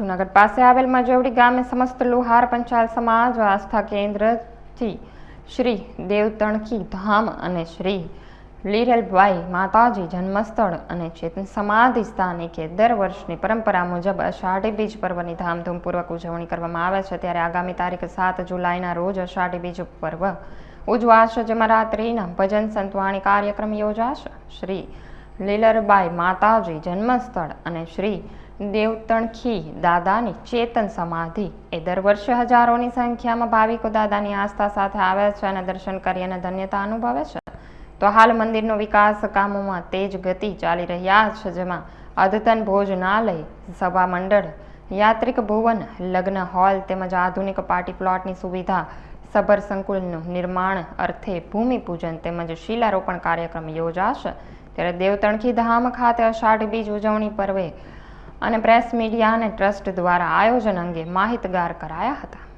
જૂનાગઢ પાસે આવેલ મજવડી ગામે સમસ્ત લુહાર પંચાલ સમાજ આસ્થા કેન્દ્રથી શ્રી દેવતણકી ધામ અને શ્રી લીરલભાઈ માતાજી જન્મસ્થળ અને ચેતન સમાધિ સ્થાનિકે દર વર્ષની પરંપરા મુજબ અષાઢી બીજ પર્વની ધામધૂમપૂર્વક ઉજવણી કરવામાં આવે છે. ત્યારે આગામી તારીખ સાત જુલાઈના રોજ અષાઢી બીજ પર્વ ઉજવાશે, જેમાં રાત્રિના ભજન સંતવાણી કાર્યક્રમ યોજાશે. શ્રી લીલરબાઈ માતાજી જન્મસ્થળ અને શ્રી દેવતણખી દાદાની ચેતન સમાધિ. એ દર વર્ષે હજારોની સંખ્યામાં ભાવિકો દાદાની આસ્થા સાથે આવે છે અને દર્શન કરી અને ધન્યતા અનુભવે છે. તો હાલ મંદિરનો વિકાસ કામોમાં તેજ ગતિ ચાલી રહ્યા છે, જેમાં અદ્યતન ભોજનાલય, સભા મંડળ, યાત્રિક ભુવન, લગ્ન હોલ તેમજ આધુનિક પાર્ટી પ્લોટની સુવિધા, સભર સંકુલનું નિર્માણ અર્થે ભૂમિપૂજન તેમજ શિલારોપણ કાર્યક્રમ યોજાશે. ત્યારે દેવતણખી ધામ ખાતે અષાઢ બીજ ઉજવણી પર્વે અને પ્રેસ મીડિયા અને ટ્રસ્ટ દ્વારા આયોજન અંગે માહિતગાર કરાયા હતા.